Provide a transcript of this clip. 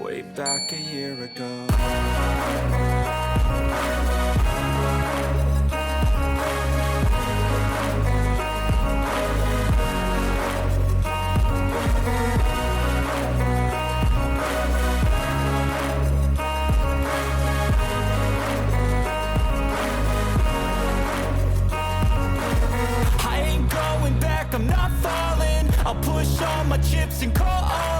way back a year ago. I ain't going back, I'm not falling I'll push all my chips and call all